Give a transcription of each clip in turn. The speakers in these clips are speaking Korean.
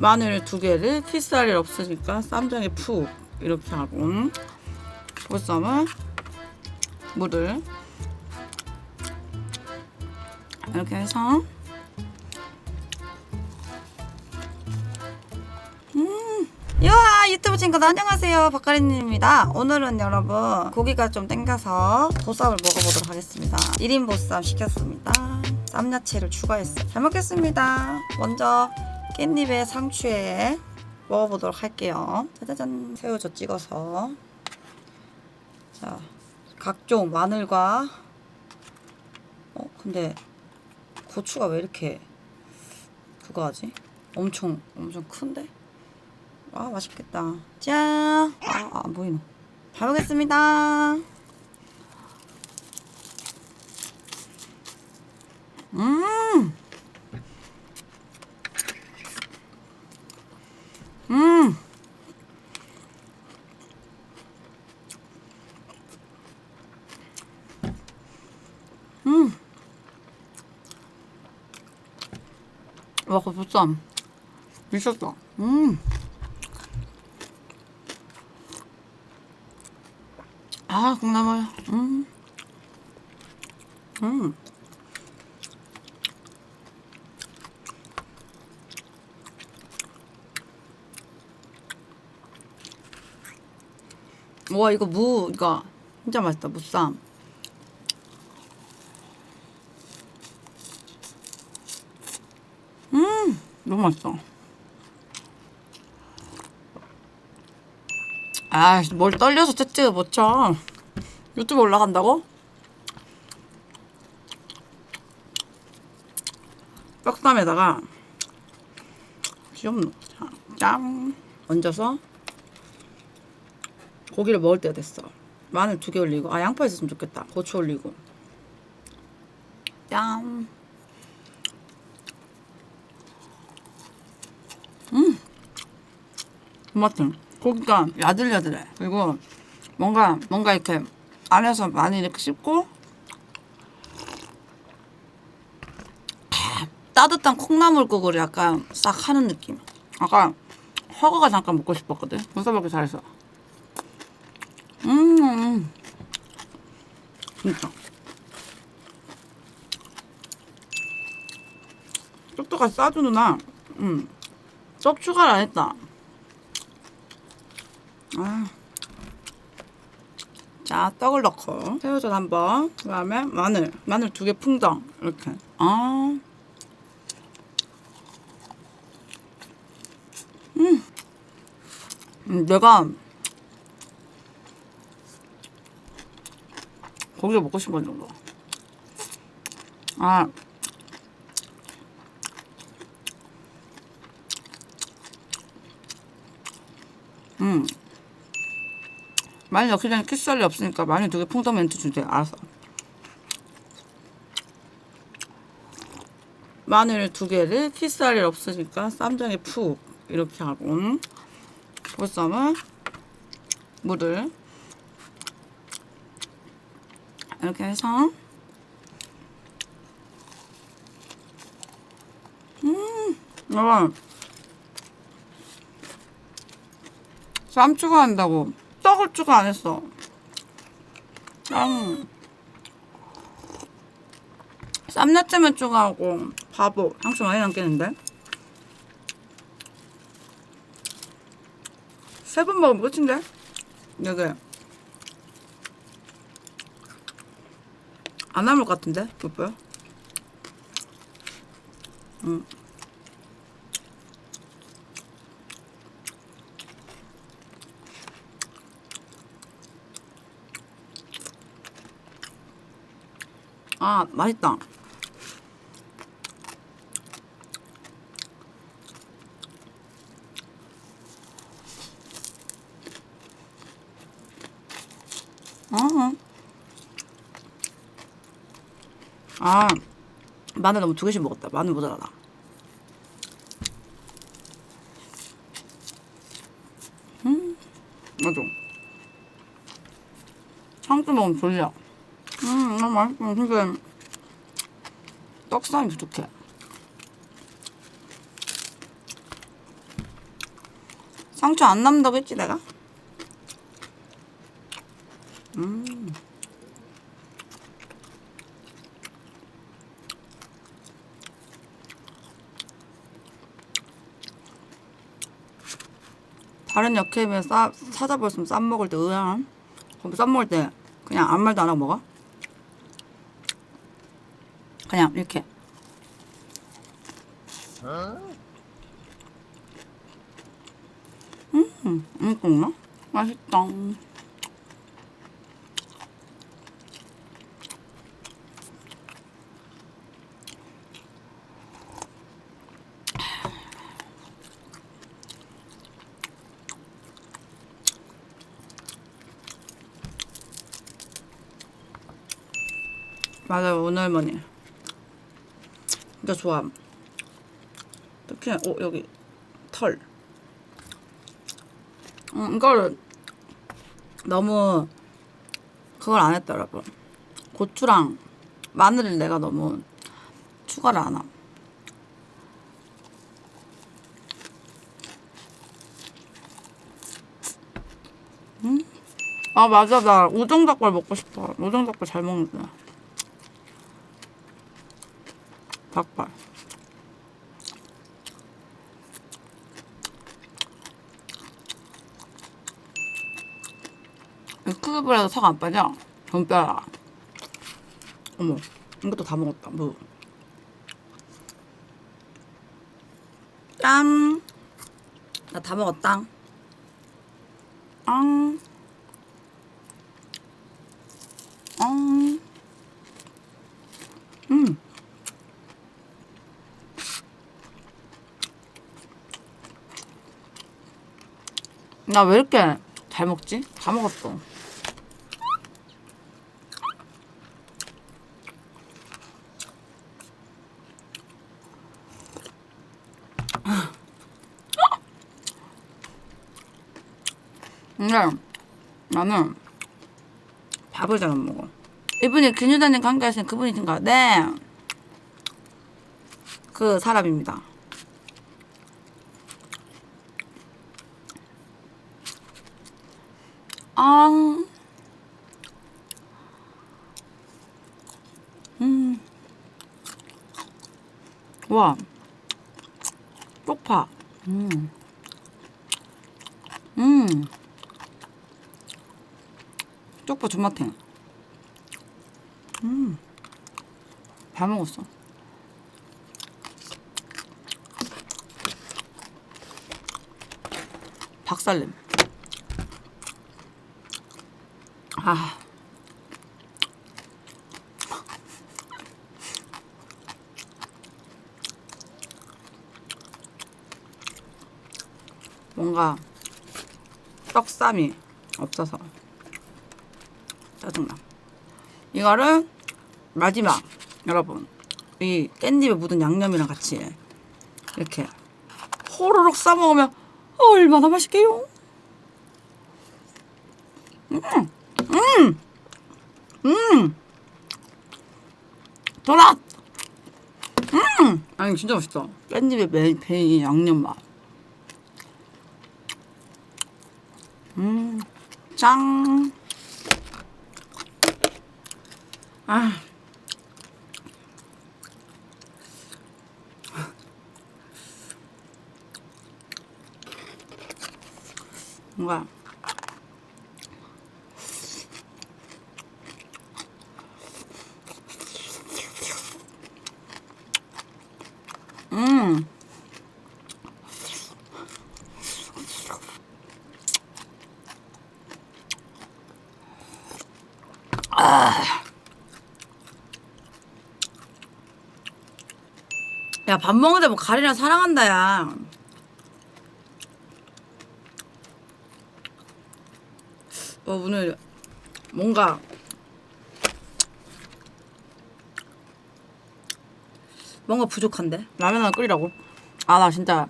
마늘 두 개를 키스할 일 없으니까 쌈장에 푹 이렇게 하고 보쌈은 물을 이렇게 해서 음, 이와 유튜브 친구들 안녕하세요. 박가린입니다. 오늘은 여러분 고기가 좀 땡겨서 보쌈을 먹어보도록 하겠습니다. 1인 보쌈 시켰습니다. 쌈야채를 추가했어요. 잘 먹겠습니다. 먼저 깻잎에 상추에 먹어보도록 할게요 짜자잔 새우젓 찍어서 자 각종 마늘과 어 근데 고추가 왜 이렇게 그거 하지? 엄청 엄청 큰데? 아 맛있겠다 짠! 아, 안 보이노 잘 먹겠습니다 음! 음! 음! 와, 그 보쌈 미쳤다. 음. 아, 콩나물. 음. 음. 와, 이거 무, 이거 진짜 맛있다, 무쌈. 음, 너무 맛있어. 아, 뭘 떨려서 채찍을 못 쳐. 유튜브 올라간다고? 좀 자, 짠 얹어서 고기를 먹을 때가 됐어. 마늘 두 개 올리고 아 양파 있었으면 좋겠다. 고추 올리고 짠. 음, 맛있어. 고기가 야들야들해. 그리고 뭔가 뭔가 이렇게 안에서 많이 이렇게 씹고 따뜻한 콩나물국을 약간 싹 하는 느낌. 아까 허거가 잠깐 먹고 싶었거든. 무사먹기 잘했어. 음, 음. 진짜. 똑똑하게 싸주 누나. 음. 썩 추가를 안 했다. 아. 자, 떡을 넣고 새우젓 한 번, 그 다음에 마늘, 마늘 두 개 풍덩 이렇게. 아. 음. 음, 내가 고기가 먹고 싶은 정도. 아. 음. 마늘 넣기 전에 키스할리 없으니까 마늘 두개 풍덩 멘트 주세요. 알았어. 마늘 두 개를 키스할 일 없으니까 쌈장에 푹 이렇게 하고 보쌈은 물을 이렇게 해서 음 여러분 쌈 추가 한다고. 떡을 추가 안 했어. 음. 쌈야채만 추가하고 바보. 상추 많이 남겠는데. 세 번 먹으면 끝인데? 이게 안 남을 것 같은데? 뽀뽀요 음. 아 맛있다. 아, 아 마늘 너무 두 개씩 먹었다. 마늘 모자라다. 음 맞아. 참깨 먹으면 졸려 음 너무 맛있어 근데 떡상이 부족해 상처 안 남다고 했지 내가? 음. 다른 역캠에 싸, 찾아봤으면 쌈 먹을 때 의향 그럼 쌈 먹을 때 그냥 아무 말도 안 하고 먹어? 그냥 이렇게 음, 음, 먹나? 맛있다. 맞아요, 오늘 할머니. 진짜 좋아. 특히, 어, 여기, 털. 음, 이걸 너무 그걸 안 했다 여러분 고추랑 마늘을 내가 너무 추가를 안 함. 음? 아 맞아 나 우정닭발 먹고 싶어 우정닭발 잘 먹는다 닭발 크게 불려도 살안 빠져? 돈뼈야. 어머, 이것도 다 먹었다. 뭐. 짠! 나 다 먹었다. 나 왜 이렇게 잘 먹지? 다 먹었어. 근데 나는 밥을 잘 안 먹어. 이분이 근유다님과 함께 하시는 그분이신가? 네. 그 사람입니다. 아. 음. 와. 쪽파. 음. 음. 쪽파 존맛해. 음. 다 먹었어. 박살냄. 아. 뭔가 떡쌈이 없어서 짜증나. 이거를 마지막 여러분 이 깻잎에 묻은 양념이랑 같이 이렇게 호로록 싸 먹으면 얼마나 맛있게요. 음, 음, 음, 도넛. 음, 아니 진짜 맛있어. 깻잎에 매, 배이 양념 맛. 음, 짱. 아. 뭔가 음. 야, 밥 먹는데 뭐 가리나 사랑한다, 야. 어, 오늘 뭔가 뭔가 부족한데? 라면 하나 끓이라고? 아, 나 진짜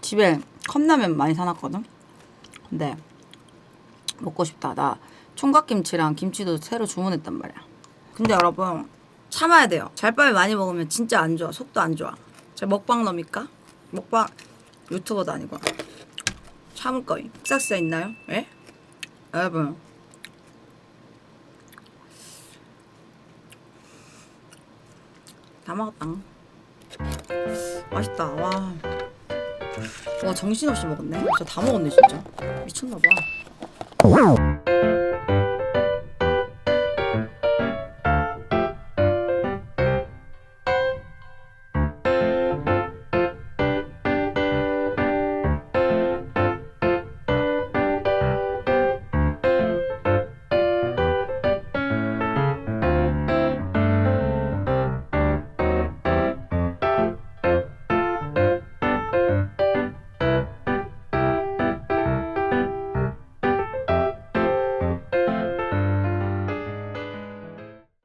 집에 컵라면 많이 사놨거든? 근데 먹고 싶다. 나 총각김치랑 김치도 새로 주문했단 말이야. 근데 여러분 참아야 돼요. 잘밥을 많이 먹으면 진짜 안 좋아. 속도 안 좋아. 제가 먹방 놈입니까? 먹방 유튜버도 아니고 참을 거임 싹스 있나요? 예? 여러분 다 먹었다. 맛있다. 와. 와 정신없이 먹었네. 진짜 다 먹었네 진짜. 미쳤나 봐